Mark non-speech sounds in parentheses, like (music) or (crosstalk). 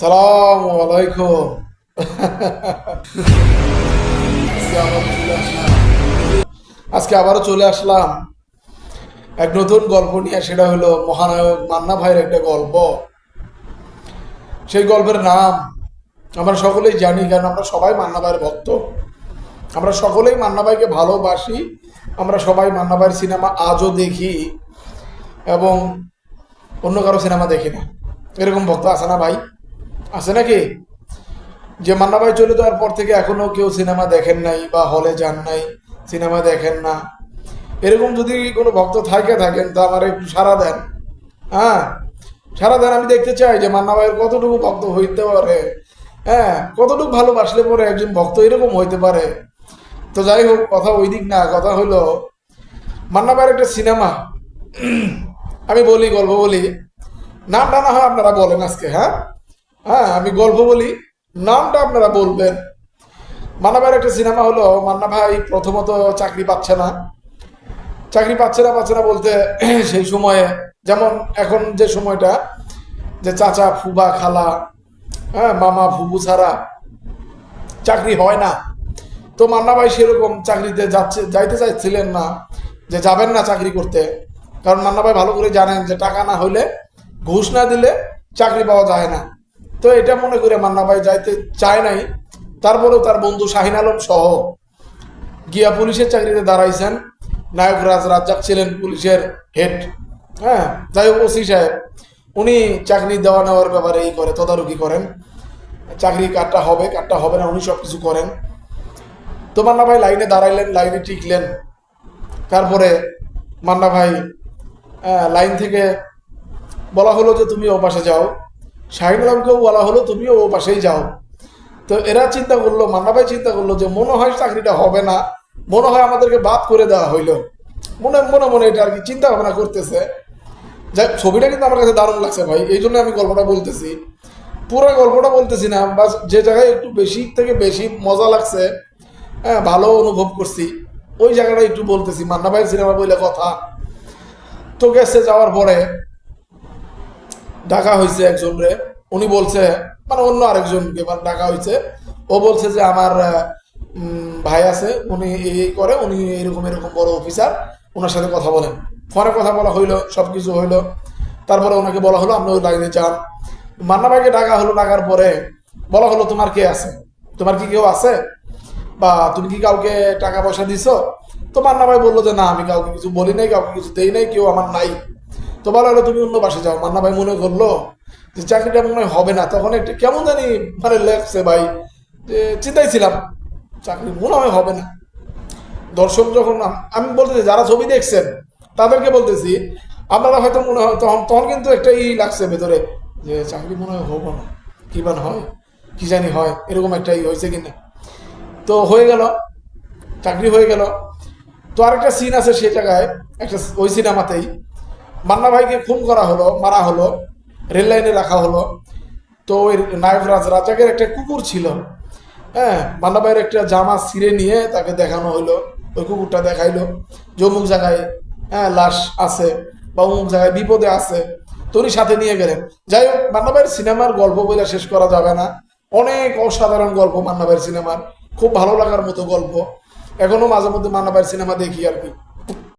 সালাম আলাইকুম। আজকে আবারও চলে আসলাম এক নতুন গল্প নিয়ে, সেটা হলো মহানায়ক মান্না ভাইয়ের একটা গল্প। সেই গল্পের নাম আমরা সকলেই জানি, কারণ আমরা সবাই মান্না ভাইয়ের ভক্ত। আমরা সকলেই মান্না ভাইকে ভালোবাসি, আমরা সবাই মান্না ভাইয়ের সিনেমা আজও দেখি এবং অন্য কারও সিনেমা দেখি না। এরকম ভক্ত আছে না ভাই? আছে নাকি? যে মান্না ভাই চলে যাওয়ার পর থেকে এখনও কেউ সিনেমা দেখেন নাই বা হলে যান নাই, সিনেমা দেখেন না। এরকম যদি কোনো ভক্ত থাকে, থাকেন, তা আমার একটু সারা দেন। হ্যাঁ সারা দেন। আমি দেখতে চাই যে মান্না ভাইয়ের কতটুকু ভক্ত হইতে পারে। হ্যাঁ কতটুকু ভালোবাসলে পরে একজন ভক্ত এরকম হইতে পারে। তো যাই হোক, কথা ওই দিক না, কথা হলো মান্না ভাইয়ের একটা সিনেমা। (clears throat) আমি বলি, গল্প বলি। নামটা না হয় আপনারা বলেন আজকে হ্যাঁ? হ্যাঁ আমি গল্প বলি। নামটা আপনারা বলবেন। মান্না ভাইয়ের একটা সিনেমা হলো মান্না ভাই প্রথমত চাকরি পাচ্ছে না। চাকরি পাচ্ছে না পাচ্ছে না বলতে (clears throat) সেই সময়ে, যেমন এখন যে সময়টা, যে চাচা, ফুবা, খালা হ্যাঁ মামা, ফুবু ছাড়া চাকরি হয় না। তো মান্না ভাই সেরকম চাকরিতে যাচ্ছে, যাইতে চাইছিলেন না, যে যাবেন না চাকরি করতে। কারণ মান্না ভাই ভালো করে জানেন যে টাকা না হইলে ঘুষ না দিলে চাকরি পাওয়া যায় না। তো এটা মনে করে মান্না ভাই যাইতে চায় নাই। তারপরেও তার বন্ধু শাহিন আলম সহ গিয়া পুলিশের চাকরিতে দাঁড়াইছেন। নায়ক রাজ রাজ্জাক ছিলেন পুলিশের হেড হ্যাঁ যাই হোক, ওসি সাহেব, উনি চাকরি দেওয়া নেওয়ার ব্যাপারে এই করে, তদারকি করেন। চাকরি কারটা হবে কারটা হবে না, উনি সব কিছু করেন। তো মান্না ভাই লাইনে দাঁড়াইলেন, লাইনে টিকলেন। তারপরে মান্না ভাই লাইন থেকে বলা হলো যে তুমি ও পাশে যাও। শাহিন আলমকেও বলা হলো, তুমিও ও পাশেই যাও। তো এরা চিন্তা করল মান্না ভাই চিন্তা করল যে, মনে হয় চাকরিটা হবে না। মনে হয় আমাদেরকে বাদ করে দেওয়া হইল। মনে মনে মনে এটা আর কি চিন্তা ভাবনা করতেছে। যাই, ছবিটা কিন্তু আমার কাছে দারুণ লাগছে ভাই, এই জন্য আমি গল্পটা বলতেছি। পুরো গল্পটা বলতেছি না, বাস যে জায়গায় একটু বেশি থেকে বেশি মজা লাগছে হ্যাঁ ভালো অনুভব করছি, ওই জায়গাটা একটু বলতেছি। মান্না ভাই সিনেমা বলে কথা। তো গেছে যাওয়ার পরে ডাকা হয়েছে একজন রে উনি বলছে মানে অন্য আরেকজনকে মানে ডাকা হয়েছে। ও বলছে যে আমার ভাই আছে, উনি এই করে, উনি এরকম এরকম বড় অফিসার ওনার সাথে কথা বলেন। ফোনে কথা বলা হইল সব কিছু হইল। তারপরে ওনাকে বলা হলো, আপনি ওই লাইনে যান। মান্না ভাইকে ডাকা হলো, ডাকার পরে বলা হলো, তোমার কে আছে? তোমার কি কেউ আছে? বা তুমি কি কাউকে টাকা পয়সা দিছো? তো মান্না ভাই বলল যে, না, আমি কাউকে কিছু বলি নাই, কাউকে কিছু দেই নাই, কেউ আমার নাই। তো বলা হলো তুমি অন্য বাসে যাও। মান্না ভাই মনে করল যে চাকরিটা মনে হয় হবে না। তখন একটু কেমন জানি মানে লাগছে ভাই। যে চিন্তাই ছিলাম চাকরি মনে হয় হবে না। দর্শক যখন আমি বলতেছি, যারা ছবি দেখছেন, তাদেরকে বলতেছি, আপনারা হয়তো মনে হয় তখন তখন কিন্তু একটা ই লাগছে ভেতরে, যে চাকরি মনে হয় হব না। কি বান হয়, কি জানি হয়, এরকম একটা ই হয়েছে কিনা। তো হয়ে গেল, চাকরি হয়ে গেল। তো আরেকটা সিন আছে সে জায়গায়, একটা ওই সিনেমাতেই মান্না ভাইকে খুন করা হলো, মারা হলো, রেল লাইনে রাখা হলো। তো ওই নায়ক রাজ, রাজাকের একটা কুকুর ছিল। হ্যাঁ মান্না ভাইয়ের একটা জামা ছিঁড়ে নিয়ে তাকে দেখানো হলো ওই কুকুরটা দেখাইলো। যে অমুক জায়গায় হ্যাঁ লাশ আছে বা অমুক জায়গায় বিপদে আছে তো উনি সাথে নিয়ে গেলেন। যাই হোক, মান্না ভাইয়ের সিনেমার গল্প বলে শেষ করা যাবে না। অনেক অসাধারণ গল্প মান্না ভাইয়ের সিনেমার। খুব ভালো লাগার মতো গল্প। এখনও মাঝে মধ্যে মান্না ভাইয়ের সিনেমা দেখি আর কি।